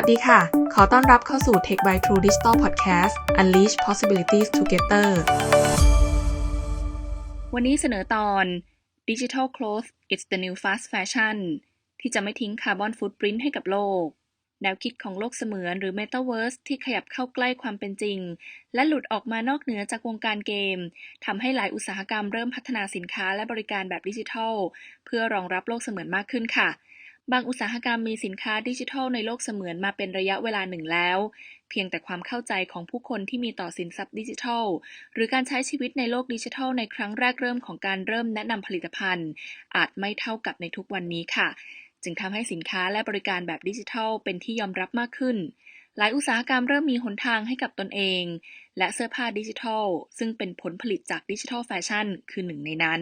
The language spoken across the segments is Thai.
วัสดีค่ะ ขอต้อนรับเข้าสู่ Tech by True Digital Podcast Unleash Possibilities Together วันนี้เสนอตอน Digital Clothes It's the New Fast Fashion ที่จะไม่ทิ้งคาร์บอนฟุตปรินท์ให้กับโลก แนวคิดของโลกเสมือนหรือ Metaverse ที่ขยับเข้าใกล้ความเป็นจริง และหลุดออกมานอกเหนือจากวงการเกมทำให้หลายอุตสาหกรรมเริ่มพัฒนาสินค้าและบริการแบบดิจิทัล เพื่อรองรับโลกเสมือนมากขึ้นค่ะ บางอุตสาหกรรมมีสินค้าดิจิทัลในโลกเสมือนมาเป็นระยะเวลาหนึ่งแล้ว เพียงแต่ความเข้าใจของผู้คนที่มีต่อสินทรัพย์ดิจิทัล หรือการใช้ชีวิตในโลกดิจิทัลในครั้งแรกเริ่มของการเริ่มแนะนำผลิตภัณฑ์ อาจไม่เท่ากับในทุกวันนี้ค่ะ จึงทำให้สินค้าและบริการแบบดิจิทัลเป็นที่ยอมรับมากขึ้นหลายอุตสาหกรรมเริ่มมีหนทางให้กับตนเอง และเสื้อผ้าดิจิทัล ซึ่งเป็นผลผลิตจากดิจิทัลแฟชั่นคือหนึ่งในนั้น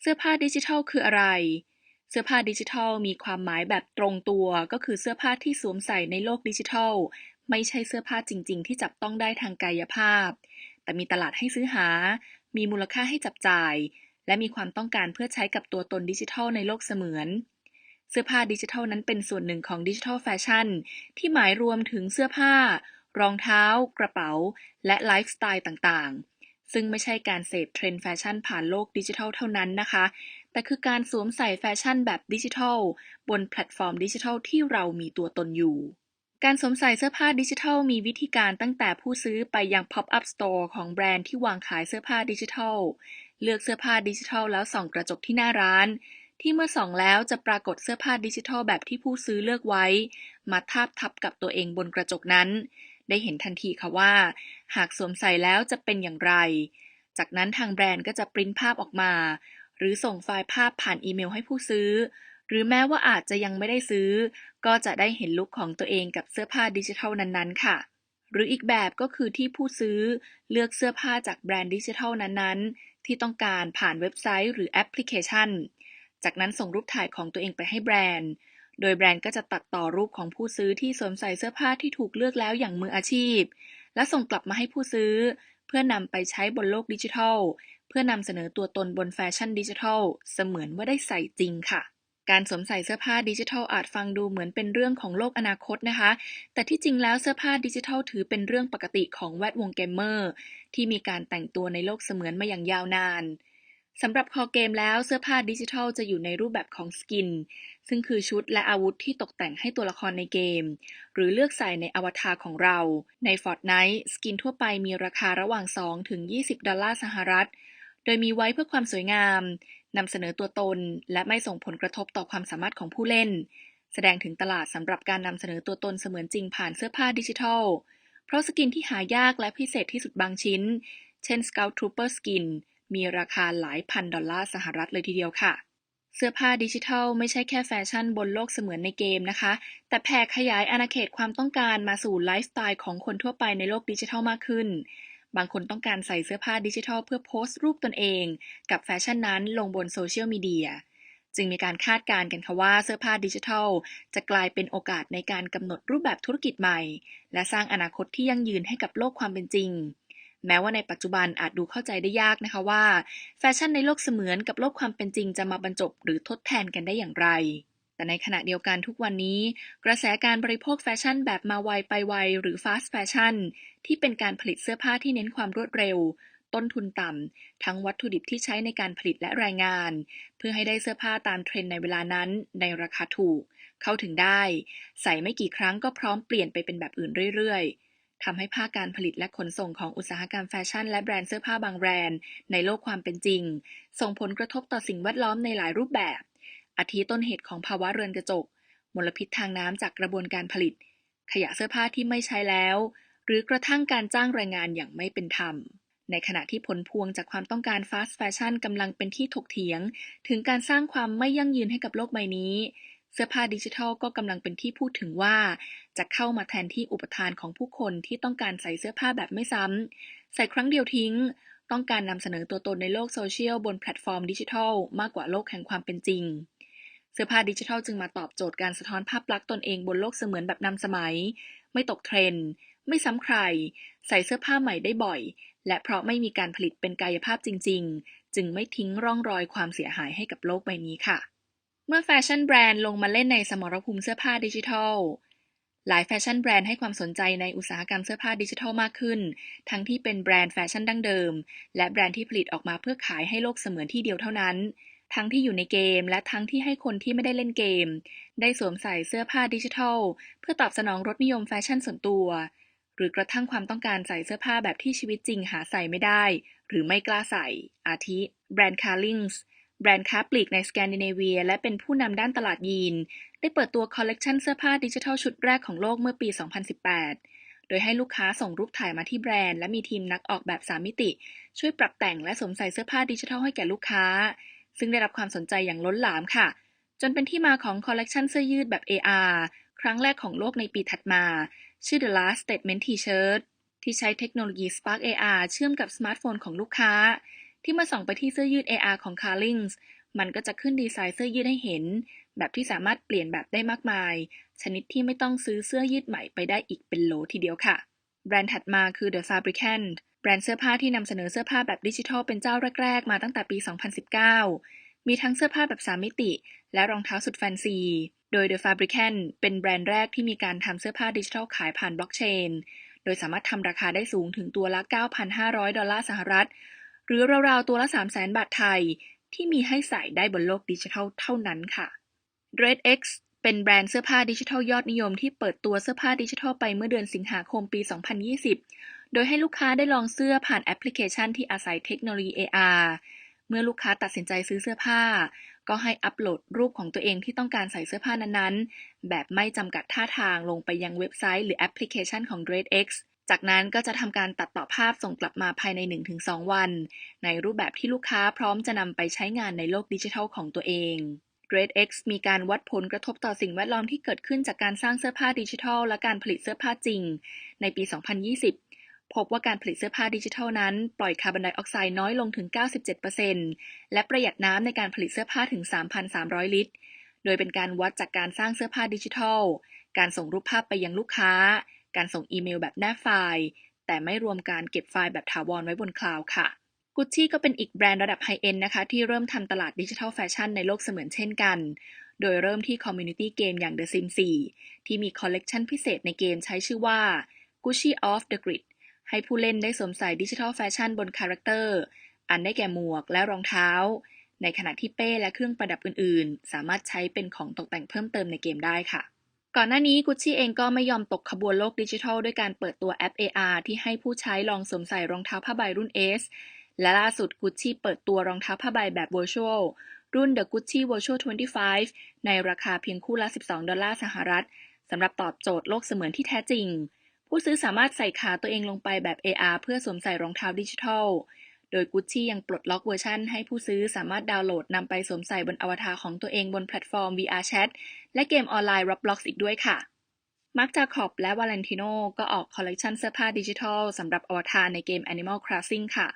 เสื้อผ้าดิจิทัลคืออะไร เสื้อผ้าดิจิทัลมีความหมายแบบตรงตัว ก็คือเสื้อผ้าที่สวมใส่ในโลกดิจิทัล ไม่ใช่เสื้อผ้าจริง ๆ ที่จับต้องได้ทางกายภาพ แต่มีตลาดให้ซื้อหา มีมูลค่าให้จับจ่าย และมีความต้องการเพื่อใช้กับตัวตนดิจิทัลในโลกเสมือน เสื้อผ้าดิจิทัลนั้นเป็นส่วนหนึ่งของดิจิทัลแฟชั่นที่หมายรวมถึงเสื้อผ้า รองเท้า กระเป๋า และไลฟ์สไตล์ต่างๆซึ่งไม่ใช่การเสพเทรนด์แฟชั่นผ่านโลกดิจิทัลเท่านั้นนะคะ แต่คือการสวมใส่แฟชั่นแบบดิจิทัล บนแพลตฟอร์มดิจิทัลที่เรามีตัวตนอยู่ การสวมใส่เสื้อผ้าดิจิทัลมีวิธีการตั้งแต่ผู้ซื้อไปยัง Pop-up Store ของแบรนด์ที่วางขายเสื้อผ้าดิจิทัล เลือกเสื้อผ้าดิจิทัลแล้วส่องกระจกที่หน้าร้าน ที่เมื่อส่องแล้วจะปรากฏเสื้อผ้าดิจิทัลแบบที่ผู้ซื้อเลือกไว้ มาทาบทับกับตัวเองบนกระจกนั้น ได้เห็นทันทีค่ะว่า หากสวมใส่แล้วจะเป็นอย่างไร จากนั้นทางแบรนด์ก็จะปริ้นภาพออกมา หรือส่งไฟล์ภาพผ่านอีเมลให้ผู้ซื้อ หรือแม้ว่าอาจจะยังไม่ได้ซื้อ ก็จะได้เห็นลุคของตัวเองกับเสื้อผ้าดิจิทัลนั้นๆ ค่ะ หรืออีกแบบก็คือที่ผู้ซื้อเลือกเสื้อผ้าจากแบรนด์ดิจิทัลนั้นๆ ที่ต้องการผ่านเว็บไซต์หรือแอปพลิเคชัน จากนั้นส่งรูปถ่ายของตัวเองไปให้แบรนด์ โดยแบรนด์ก็จะตัดต่อรูปของผู้ซื้อที่สวมใส่เสื้อผ้าที่ถูกเลือกแล้วอย่างมืออาชีพ และส่งกลับมาให้ผู้ซื้อ เพื่อนำไปใช้บนโลกดิจิทัล เพื่อนำเสนอตัวตนบนแฟชั่นดิจิทัล เสมือนว่าได้ใส่จริงค่ะ การสวมใส่เสื้อผ้าดิจิทัลอาจฟังดูเหมือนเป็นเรื่องของโลกอนาคตนะคะ แต่ที่จริงแล้วเสื้อผ้าดิจิทัลถือเป็นเรื่องปกติของแวดวงเกมเมอร์ ที่มีการแต่งตัวในโลกเสมือนมาอย่างยาวนานสำหรับคอเกมแล้วเสื้อผ้าดิจิทัลจะอยู่ในรูปแบบของสกิน ซึ่งคือชุดและอาวุธที่ตกแต่งให้ตัวละครในเกม หรือเลือกใส่ในอวตารของเรา ใน Fortnite สกินทั่วไปมีราคาระหว่าง 2 ถึง 20 ดอลลาร์สหรัฐ โดยมีไว้เพื่อความสวยงามนำเสนอตัวตน และไม่ส่งผลกระทบต่อความสามารถของผู้เล่น แสดงถึงตลาดสำหรับการนำเสนอตัวตนเสมือนจริงผ่านเสื้อผ้าดิจิทัล เพราะสกินที่หายากและพิเศษที่สุดบางชิ้น เช่น Scout Trooper Skin มีราคาหลายพันดอลลาร์สหรัฐเลยทีเดียวค่ะ เสื้อผ้าดิจิทัลไม่ใช่แค่แฟชั่นบนโลกเสมือนในเกมนะคะ แต่แผ่ขยายอาณาเขตความต้องการมาสู่ไลฟ์สไตล์ของคนทั่วไปในโลกดิจิทัลมากขึ้น บางคนต้องการใส่เสื้อผ้าดิจิทัลเพื่อโพสต์รูปตนเอง กับแฟชั่นนั้นลงบนโซเชียลมีเดียจึงมีการคาดการณ์กันค่ะว่าเสื้อผ้าดิจิทัล จะกลายเป็นโอกาสในการกำหนดรูปแบบธุรกิจใหม่ และสร้างอนาคตที่ยั่งยืนให้กับโลกความเป็นจริง แม้ว่าในปัจจุบันอาจดูเข้าใจได้ยากนะคะว่า แฟชั่นในโลกเสมือนกับโลกความเป็นจริงจะมาบรรจบหรือทดแทนกันได้อย่างไร แต่ในขณะเดียวกันทุกวันนี้ กระแสการบริโภคแฟชั่นแบบมาไวไปไวหรือ fast fashion ที่เป็นการผลิตเสื้อผ้าที่เน้นความรวดเร็ว ต้นทุนต่ำ ทั้งวัตถุดิบที่ใช้ในการผลิตและแรงงาน เพื่อให้ได้เสื้อผ้าตามเทรนในเวลานั้นในราคาถูก เข้าถึงได้ ใส่ไม่กี่ครั้งก็พร้อมเปลี่ยนไปเป็นแบบอื่นเรื่อยๆทำให้ภาคการผลิตและขนส่งของอุตสาหกรรมแฟชั่นและแบรนด์เสื้อผ้าบางแบรนด์ในโลกความเป็นจริง ส่งผลกระทบต่อสิ่งแวดล้อมในหลายรูปแบบ อาทิต้นเหตุของภาวะเรือนกระจก มลพิษทางน้ำจากกระบวนการผลิต ขยะเสื้อผ้าที่ไม่ใช้แล้ว หรือกระทั่งการจ้างแรงงานอย่างไม่เป็นธรรม ในขณะที่ผลพวงจากความต้องการฟาสต์แฟชั่นกำลังเป็นที่ถกเถียง ถึงการสร้างความไม่ยั่งยืนให้กับโลกใบนี้เสื้อผ้าดิจิทัลก็กำลังเป็นที่พูดถึงว่า จะเข้ามาแทนที่อุปทานของผู้คนที่ต้องการใส่เสื้อผ้าแบบไม่ซ้ำ ใส่ครั้งเดียวทิ้ง ต้องการนำเสนอตัวตนในโลกโซเชียลบนแพลตฟอร์มดิจิทัลมากกว่าโลกแห่งความเป็นจริง เสื้อผ้าดิจิทัลจึงมาตอบโจทย์การสะท้อนภาพลักษณ์ตนเองบนโลกเสมือนแบบนำสมัย ไม่ตกเทรนด์ ไม่ซ้ำใคร ใส่เสื้อผ้าใหม่ได้บ่อย และเพราะไม่มีการผลิตเป็นกายภาพจริง ๆ จึงไม่ทิ้งร่องรอยความเสียหายให้กับโลกใบนี้ค่ะ เมื่อแฟชั่นแบรนด์ลงมาเล่นในสมรภูมิเสื้อผ้าดิจิทัลหลายแฟชั่นแบรนด์ให้ความสนใจในอุตสาหกรรมเสื้อผ้าดิจิทัลมากขึ้น ทั้งที่เป็นแบรนด์แฟชั่นดั้งเดิม และแบรนด์ที่ผลิตออกมาเพื่อขายให้โลกเสมือนที่เดียวเท่านั้น ทั้งที่อยู่ในเกม และทั้งที่ให้คนที่ไม่ได้เล่นเกม ได้สวมใส่เสื้อผ้าดิจิทัล เพื่อตอบสนองรสนิยมแฟชั่นส่วนตัว หรือกระทั่งความต้องการใส่เสื้อผ้าแบบที่ชีวิตจริงหาใส่ไม่ได้ หรือไม่กล้าใส่ อาทิ แบรนด์ Carlings แบรนด์ค้าปลีกในสแกนดิเนเวีย และเป็นผู้นำด้านตลาดยีน ได้เปิดตัวคอลเลกชันเสื้อผ้าดิจิทัลชุดแรกของโลกเมื่อปี 2018 โดยให้ลูกค้าส่งรูปถ่ายมาที่แบรนด์ และมีทีมนักออกแบบ3มิติ ช่วยปรับแต่งและสวมใส่เสื้อผ้าดิจิทัลให้แก่ลูกค้า ซึ่งได้รับความสนใจอย่างล้นหลามค่ะ จนเป็นที่มาของคอลเลกชันเสื้อยืดแบบ AR ครั้งแรกของโลกในปีถัดมา ชื่อ The Last Statement T-shirt ที่ใช้เทคโนโลยี Spark AR เชื่อมกับสมาร์ทโฟนของลูกค้า ที่มื่อส่องไปที่เสื้อยืด AR ของ Carlings มันก็จะขึ้นดีไซน์เสื้อยืดให้เห็น แบบที่สามารถเปลี่ยนแบบได้มากมาย ชนิดที่ไม่ต้องซื้อเสื้อยืดใหม่ไปได้อีกเป็นโหลทีเดียวค่ะ แบรนด์ถัดมาคือ The Fabricant แบรนด์เสื้อผ้าที่นำเสนอเสื้อผ้าแบบดิจิทัลเป็นเจ้าแรก ๆ มาตั้งแต่ปี 2019 มีทั้งเสื้อผ้าแบบ 3 มิติ และรองเท้าสุดแฟนซี โดย The Fabricant เป็นแบรนด์แรกที่มีการทำเสื้อผ้าดิจิทัลขายผ่านบล็อกเชน โดยสามารถทำราคาได้สูงถึงตัวละ 9,500 ดอลลาร์สหรัฐ หรือราวๆ ตัวละ 300,000 บาทไทย ที่มีให้ใส่ได้บนโลกดิจิทัลเท่านั้นค่ะ DreadX เป็นแบรนด์เสื้อผ้าดิจิทัลยอดนิยมที่เปิดตัวเสื้อผ้าดิจิทัลไปเมื่อเดือนสิงหาคมปี 2020 โดยให้ลูกค้าได้ลองเสื้อผ่านแอปพลิเคชันที่อาศัยเทคโนโลยี AR เมื่อลูกค้าตัดสินใจซื้อเสื้อผ้า ก็ให้อัปโหลดรูปของตัวเองที่ต้องการใส่เสื้อผ้านั้นๆ แบบไม่จำกัดท่าทางลงไปยังเว็บไซต์หรือแอปพลิเคชันของ DreadX จากนั้นก็จะทำการตัดต่อภาพส่งกลับมาภายใน 1-2 วัน ในรูปแบบที่ลูกค้าพร้อมจะนำไปใช้งานในโลกดิจิทัลของตัวเอง DreadX มีการวัดผลกระทบต่อสิ่งแวดล้อมที่เกิดขึ้นจากการสร้างเสื้อผ้าดิจิทัล และการผลิตเสื้อผ้าจริง ในปี 2020 พบว่าการผลิตเสื้อผ้าดิจิทัลนั้น ปล่อยคาร์บอนไดออกไซด์น้อยลงถึง 97%และประหยัดน้ำในการผลิตเสื้อผ้าถึง 3,300 ลิตร โดยเป็นการวัดจากการสร้างเสื้อผ้าดิจิทัล การส่งรูปภาพไปยังลูกค้า การส่งอีเมลแบบแนบไฟล์ แต่ไม่รวมการเก็บไฟล์แบบถาวรไว้บนคลาวด์ค่ะกุชชี่ก็เป็นอีกแบรนด์ระดับไฮเอ็นนะคะ ที่เริ่มทำตลาดดิจิทัลแฟชั่นในโลกเสมือนเช่นกัน โดยเริ่มที่คอมมูนิตี้เกมอย่าง The Sims 4 ที่มีคอลเลกชันพิเศษในเกมใช้ชื่อว่า Gucci Off the Grid ให้ผู้เล่นได้สวมใส่ดิจิทัลแฟชั่นบนคาแรคเตอร์ อันได้แก่หมวกและรองเท้า ในขณะที่เป้และเครื่องประดับอื่นๆ สามารถใช้เป็นของตกแต่งเพิ่มเติมในเกมได้ค่ะ ก่อนหน้านี้ Gucci เองก็ไม่ยอมตกขบวนโลกดิจิทัลด้วยการเปิดตัวแอป AR ที่ให้ผู้ใช้ลองสวมใส่รองเท้าผ้าใบรุ่น S และล่าสุด Gucci เปิดตัวรองเท้าผ้าใบแบบ Virtual รุ่น The Gucci Virtual 25 ในราคาเพียงคู่ละ 12 ดอลลาร์สหรัฐสำหรับตอบโจทย์โลกเสมือนที่แท้จริง ผู้ซื้อสามารถใส่ขาตัวเองลงไปแบบ AR เพื่อสวมใส่รองเท้าดิจิทัล โดย Gucci ยังปลดล็อกเวอร์ชันให้ผู้ซื้อสามารถดาวน์โหลดนำไปสวมใส่บนอวตารของตัวเองบนแพลตฟอร์ม VR Chat และเกมออนไลน์ Roblox อีกด้วยค่ะ มาร์คจาคอบและวาเลนติโนก็ออกคอลเลกชันเสื้อผ้าดิจิทัลสำหรับอวตารในเกม Animal Crossing ค่ะ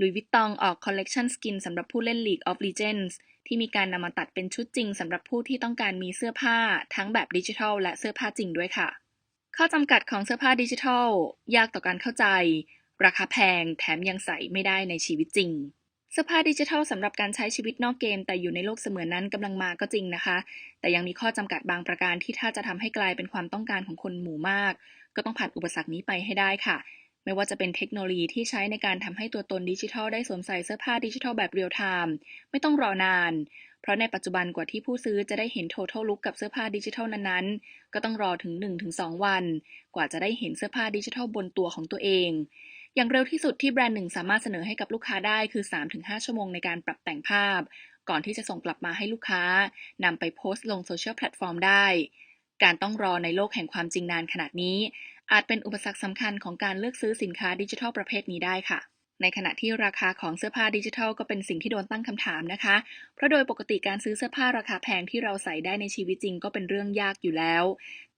ลุยวิตตองออกคอลเลกชันสกินสำหรับผู้เล่น League of Legends ที่มีการนำมาตัดเป็นชุดจริงสำหรับผู้ที่ต้องการมีเสื้อผ้า ทั้งแบบดิจิทัลและเสื้อผ้าจริงด้วยค่ะ ข้อจำกัดของเสื้อผ้าดิจิทัล ยากต่อการเข้าใจ ราคาแพงแถมยังใส่ไม่ได้ในชีวิตจริง เสื้อผ้าดิจิทัลสำหรับการใช้ชีวิตนอกเกม แต่อยู่ในโลกเสมือนนั้นกำลังมาก็จริงนะคะ แต่ยังมีข้อจำกัดบางประการที่ถ้าจะทำให้กลายเป็นความต้องการของคนหมู่มาก ก็ต้องผ่านอุปสรรคนี้ไปให้ได้ค่ะ ไม่ว่าจะเป็นเทคโนโลยีที่ใช้ในการทำให้ตัวตนดิจิทัลได้สวมใส่เสื้อผ้าดิจิทัลแบบเรียลไทม์ไม่ต้องรอนาน เพราะในปัจจุบันกว่าที่ผู้ซื้อจะได้เห็น total look กับเสื้อผ้าดิจิทัลนั้นๆ ก็ต้องรอถึง 1-2 วัน กว่าจะได้เห็นเสื้อผ้าดิจิทัลบนตัวของตัวเอง อย่างเร็วที่สุดที่แบรนด์หนึ่งสามารถเสนอให้กับลูกค้าได้คือ 3-5 ชั่วโมงในการปรับแต่งภาพ ก่อนที่จะส่งกลับมาให้ลูกค้านำไปโพสต์ลงโซเชียลแพลตฟอร์มได้การต้องรอในโลกแห่งความจริงนานขนาดนี้ อาจเป็นอุปสรรคสำคัญของการเลือกซื้อสินค้าดิจิทัลประเภทนี้ได้ค่ะ ในขณะที่ราคาของเสื้อผ้าดิจิทัลก็เป็นสิ่งที่โดนตั้งคำถามนะคะ เพราะโดยปกติการซื้อเสื้อผ้าราคาแพงที่เราใส่ได้ในชีวิตจริงก็เป็นเรื่องยากอยู่แล้ว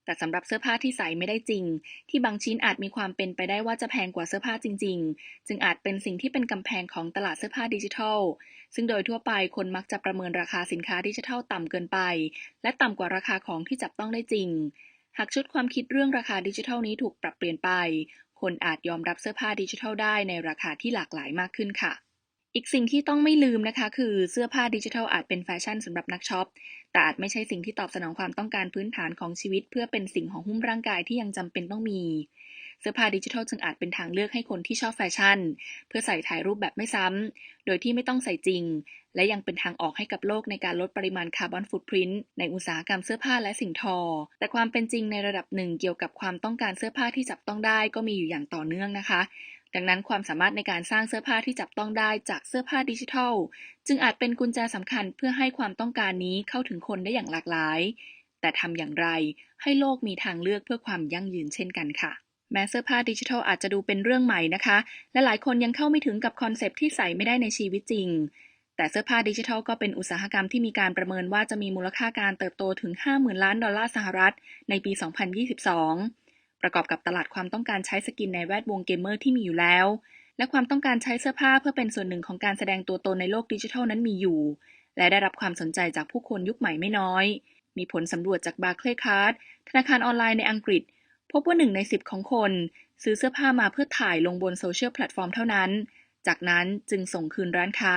แต่สำหรับเสื้อผ้าที่ใส่ไม่ได้จริง ที่บางชิ้นอาจมีความเป็นไปได้ว่าจะแพงกว่าเสื้อผ้าจริง ๆ จึงอาจเป็นสิ่งที่เป็นกำแพงของตลาดเสื้อผ้าดิจิทัล ซึ่งโดยทั่วไปคนมักจะประเมินราคาสินค้าดิจิทัลต่ำเกินไป และต่ำกว่าราคาของที่จับต้องได้จริง หากชุดความคิดเรื่องราคาดิจิทัลนี้ถูกปรับเปลี่ยนไป คนอาจยอมรับเสื้อผ้าดิจิทัลได้ในราคาที่หลากหลายมากขึ้นค่ะ อีกสิ่งที่ต้องไม่ลืมนะคะคือเสื้อผ้าดิจิทัลอาจเป็นแฟชั่นสำหรับนักช็อป แต่อาจไม่ใช่สิ่งที่ตอบสนองความต้องการพื้นฐานของชีวิต เพื่อเป็นสิ่งของหุ้มร่างกายที่ยังจำเป็นต้องมี สื้อผ้าดิจิทัลจึงอาจเป็นทางเลือกให้คนที่ชอบแฟชั่น เพื่อใส่ถ่ายรูปแบบไม่ซ้ำ โดยที่ไม่ต้องใส่จริง และยังเป็นทางออกให้กับโลกในการลดปริมาณคาร์บอนฟุตพิ้นท์ในอุตสาหกรรมเสื้อผ้าและสิ่งทอ แต่ความเป็นจริงในระดับหนึ่งเกี่ยวกับความต้องการเสื้อผ้าที่จับต้องได้ก็มีอยู่อย่างต่อเนื่องนะคะดังนั้นความสามารถในการสร้างเสื้อผ้าที่จับต้องได้จากเสื้อผ้าดิจิทัล จึงอาจเป็นกุญแจสำคัญเพื่อให้ความต้องการนี้เข้าถึงคนได้อย่างหลากหลาย แต่ทำอย่างไรให้โลกมีทางเลือกเพื่อความยั่งยืนเช่นกันค่ะ แม้เสื้อผ้าดิจิทัลอาจจะดูเป็นเรื่องใหม่นะคะ และหลายคนยังเข้าไม่ถึงกับคอนเซปที่ใส่ไม่ได้ในชีวิตจริง แต่เสื้อผ้าดิจิทัลก็เป็นอุตสาหกรรมที่มีการประเมินว่าจะมีมูลค่าการเติบโตถึง 50,000 ล้านดอลลาร์สหรัฐ ในปี 2022 ประกอบกับตลาดความต้องการใช้สกินในแวดวงเกมเมอร์ที่มีอยู่แล้ว และความต้องการใช้เสื้อผ้าเพื่อเป็นส่วนหนึ่งของการแสดงตัวตนในโลกดิจิทัลนั้นมีอยู่ และได้รับความสนใจจากผู้คนยุคใหม่ไม่น้อยมีผลสำรวจจาก Barclaycard ธนาคารออนไลน์ในอังกฤษ พบว่าหนึ่งในสิบของคน ซื้อเสื้อผ้ามาเพื่อถ่ายลงบนโซเชียลแพลตฟอร์มเท่านั้น จากนั้นจึงส่งคืนร้านค้า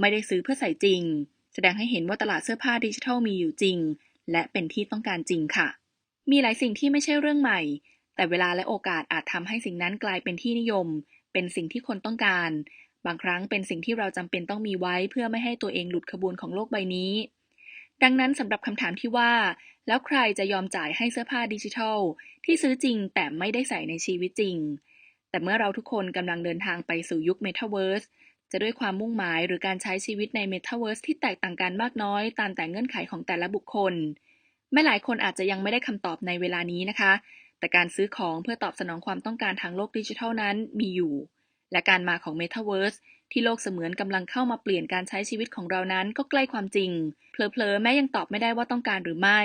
ไม่ได้ซื้อเพื่อใส่จริง แสดงให้เห็นว่าตลาดเสื้อผ้าดิจิทัลมีอยู่จริง และเป็นที่ต้องการจริงค่ะ มีหลายสิ่งที่ไม่ใช่เรื่องใหม่ แต่เวลาและโอกาสอาจทำให้สิ่งนั้นกลายเป็นที่นิยม เป็นสิ่งที่คนต้องการ บางครั้งเป็นสิ่งที่เราจำเป็นต้องมีไว้เพื่อไม่ให้ตัวเองหลุดขบวนของโลกใบนี้ ดังนั้นสำหรับคำถามที่ว่า แล้วใครจะยอมจ่ายให้เสื้อผ้าดิจิทัล ที่ซื้อจริงแต่ไม่ได้ใส่ในชีวิตจริง แต่เมื่อเราทุกคนกำลังเดินทางไปสู่ยุค Metaverse จะด้วยความมุ่งหมายหรือการใช้ชีวิตใน Metaverse ที่แตกต่างกันมากน้อย ตามแต่เงื่อนไขของแต่ละบุคคล แม้หลายคนอาจจะยังไม่ได้คำตอบในเวลานี้นะคะ แต่การซื้อของเพื่อตอบสนองความต้องการทางโลกดิจิทัลนั้นมีอยู่ และการมาของ Metaverse ที่โลกเสมือนกำลังเข้ามาเปลี่ยนการใช้ชีวิตของเรานั้นก็ใกล้ความจริง เพลอๆแม้ยังตอบไม่ได้ว่าต้องการหรือไม่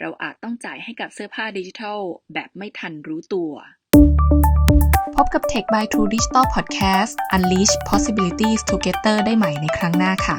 เราอาจต้องจ่ายให้กับเสื้อผ้าดิจิทัล แบบไม่ทันรู้ตัว พบกับ Tech by True Digital Podcast Unleash Possibilities Together ได้ใหม่ในครั้งหน้าค่ะ